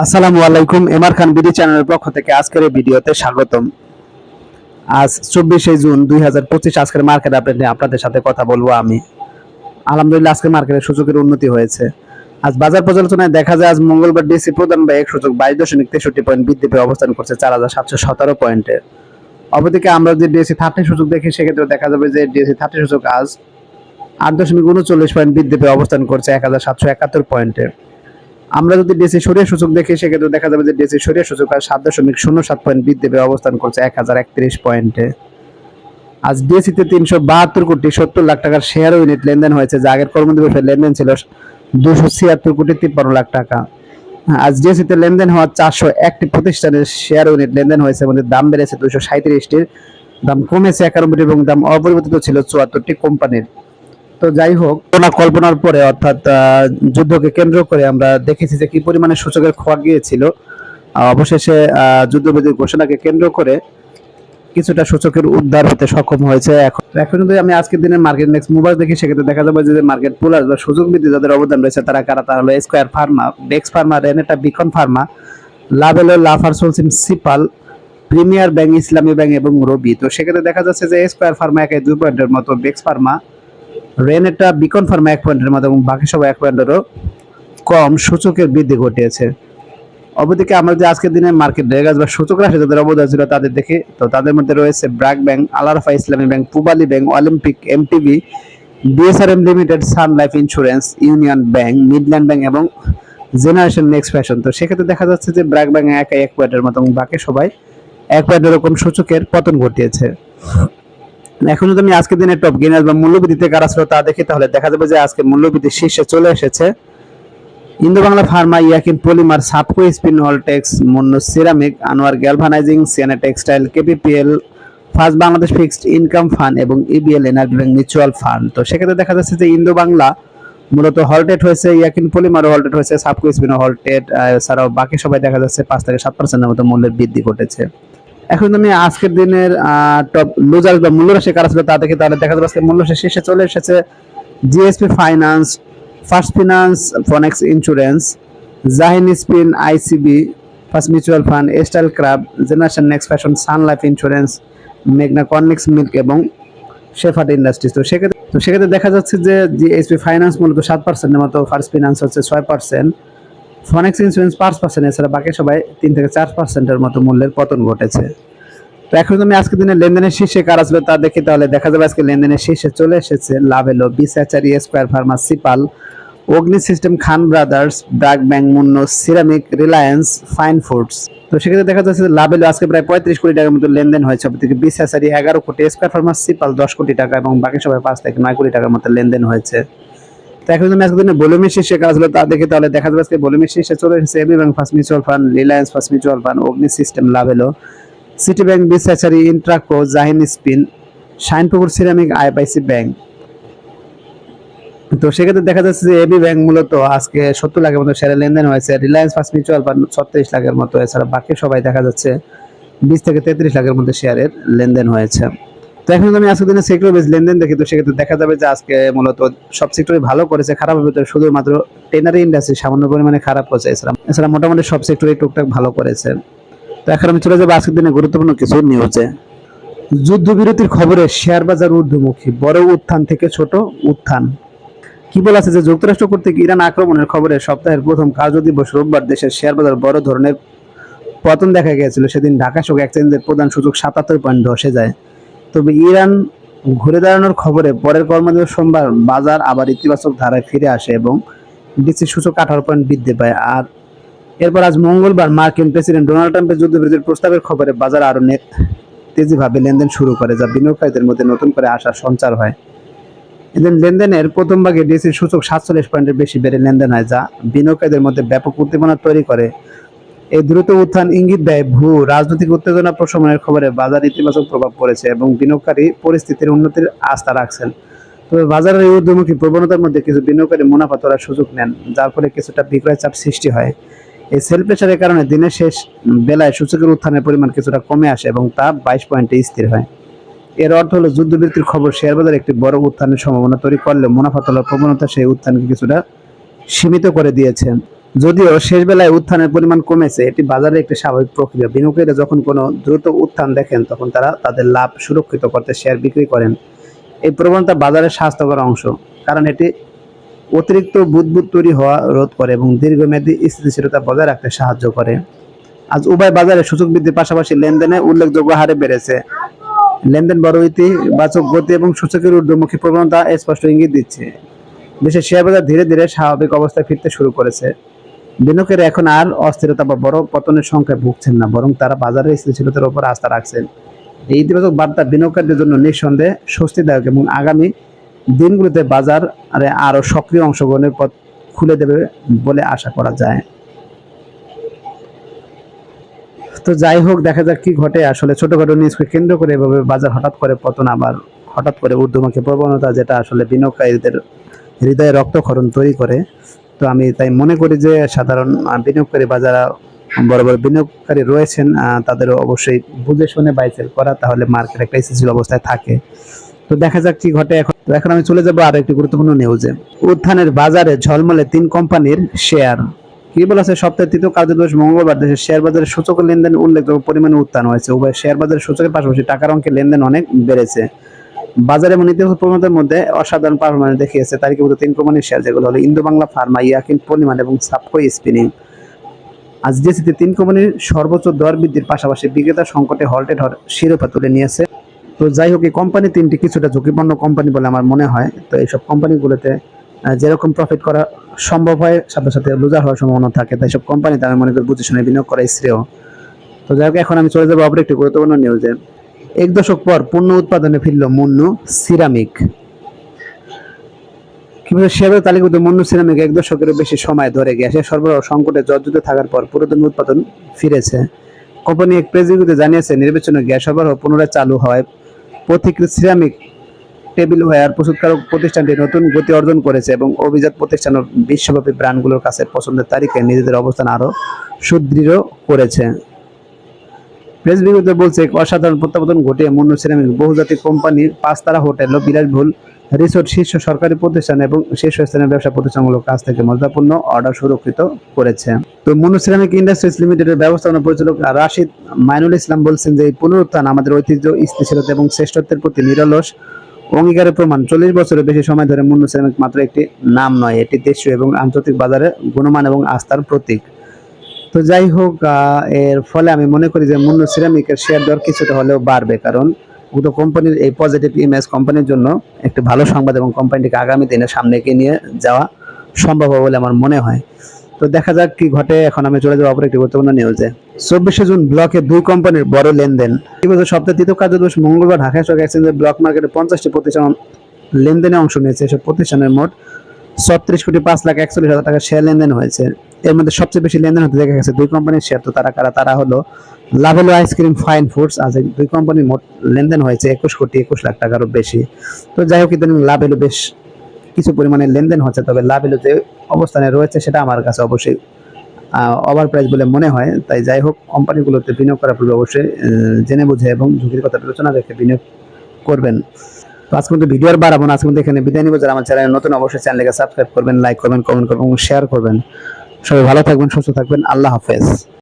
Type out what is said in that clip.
আসসালামু আলাইকুম এমআর খান বিডি চ্যানেলের পক্ষ থেকে আজকের এই ভিডিওতে স্বাগতম। আজ চব্বিশে জুন দুই হাজার পঁচিশ, আজকের মার্কেট আপডেট আপনাদের সাথে কথা বলব আমি। আলহামদুলিল্লাহ, আজকের মার্কেটের সূচকের উন্নতি হয়েছে। আজ বাজার পর্যালোচনায় দেখা যায়, আজ মঙ্গলবার ডিসি প্রধান বা এক সূচক বাইশ দশমিক তেষট্টি পয়েন্ট বৃদ্ধি পেয়ে অবস্থান করছে চার হাজার সাতশো সতেরো পয়েন্টে। অপরদিকে আমরা যদি ডিএসি থার্টি সূচক দেখি, সেক্ষেত্রে দেখা যাবে যে ডিএসি থার্টি সূচক আজ আট দশমিক উনচল্লিশ পয়েন্ট বৃদ্ধি পেয়ে অবস্থান করছে এক হাজার সাতশো একাত্তর পয়েন্টে। আমরা যদি ডেসি সরিয়ে সূচক দেখি, সেক্ষেত্রে দেখা যাবে যে ডেসি সরিয়ে সূচক আর সাত দশমিক শূন্য সাত পয়েন্ট বৃদ্ধি পেয়ে অবস্থান করছে এক হাজার একত্রিশ পয়েন্টে। আজ ডিএসিতে তিনশো বাহাত্তর কোটি সত্তর লাখ টাকার শেয়ার ইউনিট লেনদেন হয়েছে, যা আগের কর্মদিবসের লেনদেন ছিল দুশো ছিয়াত্তর কোটি তিপ্পান্ন লাখ টাকা। আজ ডিএসিতে লেনদেন হওয়া চারশো একটি প্রতিষ্ঠানের শেয়ার ইউনিট লেনদেন হয়েছে মধ্যে দাম বেড়েছে দুশো সাঁত্রিশটির দাম কমেছে একানব্বইটি এবং দাম অপরিবর্তিত ছিল চুয়াত্তরটি কোম্পানির। তো যাই হোক কল্পনা কল্পনার পরে অর্থাৎ যুদ্ধকে কেন্দ্র করে আমরা দেখেছি যে কি পরিমাণে সূচকের খোয়া গিয়েছিল। অবশেষে যুদ্ধবিধির ঘোষণাকে কেন্দ্র করে কিছুটা সূচকের উদ্ধার হতে সক্ষম হয়েছে। এখন এখন যদি আমি আজকের দিনের মার্কেট নেক্সট মোবাইল দেখি, সেক্ষেত্রে দেখা যাবে যে মার্কেট পুলার বা সুযোগ বৃদ্ধি যাদের অবদান রয়েছে, তারা কারা? তারা হলো স্কোয়ার ফার্মা ডেক্স pharma Renata Beacon pharma Lovello Lafarge সোলসিম সিপাল প্রিমিয়ার ব্যাংক ইসলামী ব্যাংক এবং রবি তো সেক্ষেত্রে দেখা যাচ্ছে যে স্কোয়ার ফার্মা একে দুই পয়েন্টের মতো বেক্স ফার্মা রেনেটা বিকন ফার্মা এক পয়েন্টের মতো এবং বাকি সব এক পয়েন্টেরও কম সূচকের বৃদ্ধি ঘটিয়েছে। অপরদিকে আমরা যে আজকের দিনে মার্কেট রেগাজ বা সূচক রাশি যাদের অবদান ছিল তাদের দেখি, তো তাদের মধ্যে রয়েছে BRAC bank Al Arafah Islami bank Pubali bank Olympic MTV BSRM limited Sun Life insurance Union bank Midland bank এবং জেনারেশন নেক্সট ফ্যাশন তো সেক্ষেত্রে দেখা যাচ্ছে যে ব্র্যাক ব্যাংক একাই এক পয়েন্টের মতো এবং বাকি সবাই এক পয়েন্টের এরকম সূচকের পতন ঘটিয়েছে। এখন যদি আমি আজকের দিনে টপ গেনার বা মূল্যবৃদ্ধিতে কারা ছিল তা দেখি, তাহলে দেখা যাবে যে আজকে মূল্যবৃদ্ধি শীর্ষে চলে এসেছে। Indo Bangla pharma, Yakin polymer, Safko spin হলটেক্স, Monno ceramic, Anwar galvanising সিয়ানা textile, KPPL, first Bangladesh fixed income fund এবং EBL energy bank mutual fund. তো সেক্ষেত্রে দেখা যাচ্ছে যে ইন্দো বাংলা মূলত হলটেট হয়েছে, ইয়াকিন পলিমারও হলটেট হয়েছে, সাপকো স্পিনও হলটেট এছাড়াও বাকি সবাই দেখা যাচ্ছে পাঁচ থেকে সাত পার্সেন্টের মতো মূল্যের বৃদ্ধি ঘটেছে। এখন আমি আজকের দিনের টপ লুজার বা মূল্যরাশি কারা ছিল তা তাহলে দেখা যাবে আজকে মূল্যরাশি শীর্ষে চলে এসেছে GSP finance first finance Phoenix insurance Zaheen spin ICB first mutual fund stylecraft generation next fashion sun life insurance মেঘনা কর্নিক্স মিল্ক এবং শেফার্ড ইন্ডাস্ট্রিজ তো সেক্ষেত্রে তো সেক্ষেত্রে দেখা যাচ্ছে যে জিএসপি ফাইন্যান্স মূলত সাত পার্সেন্টের মতো ফার্স্ট ফিনান্স হচ্ছে ছয় পার্সেন্ট ফনেক্স ইন্স্যুরেন্স পাঁচ পার্সেন্ট এছাড়া বাকি সবাই তিন থেকে চার পার্সেন্টের মতো মূল্যের পতন ঘটেছে। তো এখন তুমি আজকে দিনে লেনদেনের শীর্ষে কারা ছিল তা দেখি তাহলে দেখা যাবে আজকে লেনদেনের শীর্ষে চলে এসেছে লাভেলো বিসাচারি square Pharma সিপাল, Agni system, Khan brothers, BRAC bank, Monno, ceramic, Reliance, fine foods. তো সেক্ষেত্রে দেখা যাচ্ছে লাভেলো আজকে প্রায় পঁয়ত্রিশ কোটি টাকার মতো লেনদেন হয়েছে। অপরদিকে বিসাচারি এগারো কোটি, স্কোয়ার ফার্মা সিপাল দশ কোটি টাকা এবং বাকি সবাই পাঁচ থেকে নয় কোটি টাকার মতো লেনদেন হয়েছে। তো এখন তুমি আজকে দিনে ভলিউমের শীর্ষে কাজ হলো, তা দেখে তাহলে দেখা যাবে আজকে ভলিউমের শীর্ষে চলে এসেছে AB bank first mutual fund Reliance first mutual fund Agni system লাভ এলো city bank বিসাচারি Intraco Zaheen spin Shinepukur ceramic IPIC bank তো সেক্ষেত্রে দেখা যাচ্ছে যে এবি ব্যাংক মূলত আজকে সত্তর লাখের মতো শেয়ারের লেনদেন হয়েছে রিলায়েন্স ফার্স্ট মিউচুয়াল ফান্ড ছত্রিশ লাখের মতো, এছাড়া বাকি সবাই দেখা যাচ্ছে বিশ থেকে তেত্রিশ লাখের মধ্যে শেয়ারের লেনদেন হয়েছে। তো এখন আমি আজকের দিনে সেক্টর বেস লেনদেন দেখি, তো সেক্ষেত্রে দেখা যাবে যে আজকে মূলত সব সেক্টরে ভালো করেছে, খারাপ ভিতরে শুধুমাত্র টেনারি ইন্ডাস্ট্রি সামান্য পরিমাণে খারাপ করেছে। এছাড়া এছাড়া মোটামুটি সব সেক্টরে টুকটাক ভালো করেছে। তো এখন আমি চলে যাব আজকের দিনে গুরুত্বপূর্ণ কিছু নিউজে যুদ্ধবিরতির খবরে শেয়ার বাজার ঊর্ধ্বমুখী, বড় উত্থান থেকে ছোট উত্থান। কি বলা আছে যে যুক্তরাষ্ট্র কর্তৃক ইরান আক্রমণের খবরে সপ্তাহের প্রথম কার্য দিবস রোববার দেশের শেয়ার বাজার বড় ধরনের পতন দেখা গিয়েছিল। সেদিন ঢাকা শোক এক্সচেঞ্জের প্রধান সূচক সাতাত্তর পয়েন্ট ধসে যায়। তবে ইরান ঘুরে দাঁড়ানোর খবরে পরের কর্মদিবস সোমবার বাজার আবার ইতিবাচক ধারায় ফিরে আসে এবং ডিসি সূচক আঠারো পয়েন্ট বৃদ্ধি পায়। আর এরপর আজ মঙ্গলবার মার্কিন প্রেসিডেন্ট ডোনাল্ড ট্রাম্পের যুদ্ধবিরতির প্রস্তাবের খবরে বাজার আরও নে- তেজিভাবে লেনদেন শুরু করে, যা বিনিয়োগকারীদের মধ্যে নতুন করে আসার সঞ্চার হয়। এদিন লেনদেনের প্রথম ভাগে ডিসি সূচক সাতচল্লিশ পয়েন্টের বেশি বেড়ে লেনদেন হয়, যা বিনিয়োগকারীদের মধ্যে ব্যাপক উদ্দীপনা তৈরি করে। এই দ্রুত উত্থান ইঙ্গিত দেয় ভূ রাজনৈতিক উত্তেজনা প্রশমনের খবরে বাজার ইতিবাচক প্রভাব পড়েছে এবং বিনিয়োগকারী পরিস্থিতির উন্নতির আস্থা রাখছেন। তবে বাজারের এই ঊর্ধ্বমুখী প্রবণতার মধ্যে কিছু বিনিয়োগকারী মুনাফা তোলার সুযোগ নেন, যার ফলে কিছুটা বিক্রয় চাপ সৃষ্টি হয়। এই সেল প্রেশারের কারণে দিনের শেষ বেলায় সূচকের উত্থানের পরিমাণ কিছুটা কমে আসে এবং তা বাইশ পয়েন্টে স্থির হয়। এর অর্থ হলো যুদ্ধবৃত্তির খবর শেয়ার বাজারে একটি বড় উত্থানের সম্ভাবনা তৈরি করলে মুনাফা তোলার প্রবণতা সেই উত্থানকে কিছুটা সীমিত করে দিয়েছে। যদিও শেষ বেলায় উত্থানের পরিমাণ কমেছে, এটি বাজারের একটি স্বাভাবিক প্রক্রিয়া। বিনিয়োগকারীরা যখন কোনো দ্রুত উত্থান দেখেন, তখন তারা তাদের লাভ সুরক্ষিত করতে শেয়ার বিক্রি করেন। এই প্রবণতা বাজারের স্বাস্থ্যকর অংশ, কারণ এটি অতিরিক্ত বুদবুদ তৈরি হওয়া রোধ করে এবং দীর্ঘমেয়াদী স্থিতিশীলতা বজায় রাখতে সাহায্য করে। আজ উভয় বাজারে সূচক বৃদ্ধির পাশাপাশি লেনদেনে উল্লেখযোগ্য হারে বেড়েছে। লেনদেন বড় ইতিবাচক গতি এবং সূচকের ঊর্ধ্বমুখী প্রবণতা স্পষ্ট ইঙ্গিত দিচ্ছে। দেশের শেয়ার বাজার ধীরে ধীরে স্বাভাবিক অবস্থায় ফিরতে শুরু করেছে। বিনিয়োগকারী এখন আর অস্থিরতা বা বড় পতনের সংখ্যায় ভুগছেন না, বরং তারা বাজারের স্থিতিশীলতার উপর আস্থা রাখছেন। এই ইতিবাচক বার্তা বিনিয়োগকারীদের জন্য নিঃসন্দেহে স্বস্তিদায়ক এবং আগামী দিনগুলোতে বাজার আরে আরও সক্রিয় অংশগ্রহণের পথ খুলে দেবে বলে আশা করা যায়। তো যাই হোক, দেখা যাক কি ঘটে। আসলে ছোটখাটো নিউজকে কেন্দ্র করে এভাবে বাজার হঠাৎ করে পতন, আবার হঠাৎ করে ঊর্ধ্বমুখী প্রবণতা, যেটা আসলে বিনিয়োগকারীদের হৃদয়ে রক্তক্ষরণ তৈরি করে তো আমি তাই মনে করি যে সাধারণ বিনিয়োগকারী বাজারা বড় বড় বিনিয়োগকারী রয়েছেন আহ, তাদের অবশ্যই বুঝে শুনে বাইসেল করা তাহলে মার্কেট একটা স্থিতিশীল অবস্থায় থাকে। তো দেখা যাক কি ঘটে এখন। তো এখন আমি চলে যাব আরও একটি গুরুত্বপূর্ণ নিউজে উত্থানের বাজারে ঝলমলে তিন কোম্পানির শেয়ার কি বলেছে? সপ্তাহের তৃতীয় কার্যদিবস মঙ্গলবার দেশের শেয়ার বাজারে সূচক লেনদেন উল্লেখযোগ্য পরিমাণে উত্থান হয়েছে। উভয় শেয়ার বাজারের সূচকের পাশাপাশি টাকার অঙ্কের লেনদেন অনেক বেড়েছে। বাজারে এবং ইতিহাস প্রবণতার মধ্যে অসাধারণ পারফরমেন্স দেখিয়েছে তালিকাভুক্ত তিন কোম্পানির শেয়ার, যেগুলো হলো Indo Bangla pharma, Yakin polymer এবং সাপকো স্পিনিং। আজ ডিএসিতে তিন কোম্পানির সর্বোচ্চ দর বৃদ্ধির পাশাপাশি বিক্রেতা সংকটে হল্টেড হওয়ার শিরোপা তুলে নিয়েছে। তো যাই হোক, এই কোম্পানি তিনটি কিছুটা ঝুঁকিপূর্ণ কোম্পানি বলে আমার মনে হয়। তো এইসব কোম্পানিগুলোতে যেরকম প্রফিট করা সম্ভব হয়, সাথে সাথে লুজার হওয়ার সম্ভাবনা থাকে, তাই সব কোম্পানিতে আমি মনে করি বুঝে শুনে বিনিয়োগ করা শ্রেয়। তো যাই হোক, এখন আমি চলে যাব আবার একটি গুরুত্বপূর্ণ নিউজে এক দশক পর পণ্য উৎপাদনে ফিরল মুন্নু সিরামিক। কীভাবে শেয়ারের তালিকাবদ্ধ মুন্নু সিরামিক এক দশকেরও বেশি সময় ধরে গ্যাসের সরবরাহ সংকটে জর্জরিত থাকার পর পুরাতন উৎপাদন ফিরেছে। কোম্পানি এক প্রেস রিভিউতে জানিয়েছে, নির্বাচনে গ্যাস সরবরাহ পুনরায় চালু হওয়ায় পথিকৃত সিরামিক টেবিল ওয়্যার প্রস্তুতকারক প্রতিষ্ঠানটি নতুন গতি অর্জন করেছে এবং অভিজাত প্রতিষ্ঠান বিশ্বব্যাপী ব্র্যান্ডগুলোর কাছে পছন্দের তারিখে নিজেদের অবস্থান আরও সুদৃঢ় করেছে। প্রেস বলছে অসাধারণ প্রত্যাবর্তন ঘটে মুন্নু সিরামিক বহুজাতিক কোম্পানি পাঁচতারা হোটেল ও বিলাসবহুল রিসোর্ট শীর্ষ সরকারি প্রতিষ্ঠান এবং শীর্ষস্থানীয় ব্যবসা প্রতিষ্ঠানগুলোর কাছ থেকে মর্যাদাপূর্ণ অর্ডার সুরক্ষিত করেছে। তো মুন্নু সিরামিক ইন্ডাস্ট্রিজ লিমিটেডের ব্যবস্থাপনা পরিচালক রাশিদ মাইনুল ইসলাম বলছেন যে, এই পুনরুত্থান আমাদের ঐতিহ্য, স্থিতিশীলতা এবং শ্রেষ্ঠত্বের প্রতি নিরলস অঙ্গীকারের প্রমাণ। চল্লিশ বছরের বেশি সময় ধরে মুন্নু সিরামিক মাত্র একটি নাম নয়, এটি দেশীয় এবং আন্তর্জাতিক বাজারে গুণমান এবং আস্থার প্রতীক। তো যাই হোক এর ফলে আমি মনে করি যে মুন্নু সিরামিকের শেয়ার দর কিছুটা হলেও বাড়বে। কারণ উক্ত কোম্পানির এই পজিটিভ ইমেজ কোম্পানির জন্য একটি ভালো সংবাদ এবং কোম্পানিটিকে আগামী দিনে সামনে এগিয়ে নিয়ে যাওয়া সম্ভব হবে বলে আমার মনে হয়। তো দেখা যাক কি ঘটে। এখন আমি চলে যাব অপর একটি গুরুত্বপূর্ণ নিউজে চব্বিশে জুন ব্লকে দুই কোম্পানির বড় লেনদেন। এই বছর সপ্তাহে তৃতীয় কার্যদিবস মঙ্গলবার ঢাকা স্টক এক্সচেঞ্জের ব্লক মার্কেটে পঞ্চাশটি প্রতিষ্ঠান লেনদেনে অংশ নিয়েছে। এসব প্রতিষ্ঠানের মোট ছত্রিশ কোটি পাঁচ লাখ একচল্লিশ হাজার টাকা শেয়ার লেনদেন হয়েছে। এর মধ্যে সবচেয়ে বেশি লেনদেন হতে দেখা গেছে দুই কোম্পানির শেয়ার তো তারা কারা? তারা হলো লাভেলো আইসক্রিম ফাইন ফুডস আজ দুই কোম্পানির মোট লেনদেন হয়েছে একুশ কোটি, একুশ লাখ টাকারও বেশি। তো যাই হোক, ইদানিং লাভেলো বেশ কিছু পরিমাণে লেনদেন হচ্ছে, তবে লাভেলো যে অবস্থানে রয়েছে সেটা আমার কাছে অবশ্যই ওভার প্রাইস বলে মনে হয়। তাই যাই হোক কোম্পানিগুলোতে বিনিয়োগ করার পূর্বে অবশ্যই জেনে বুঝে এবং ঝুঁকির কথা বিবেচনা রেখে বিনিয়োগ করবেন। তো আজকে কিন্তু ভিডিও আর বাড়াবো না আজকে কিন্তু এখানে বিদায় নিব। যারা আমার চ্যানেল নতুন, অবশ্যই চ্যানেলকে সাবস্ক্রাইব করবেন লাইক করবেন কমেন্ট করবেন এবং শেয়ার করবেন। সবাই ভালো থাকবেন, সুস্থ থাকবেন। আল্লাহ হাফেজ।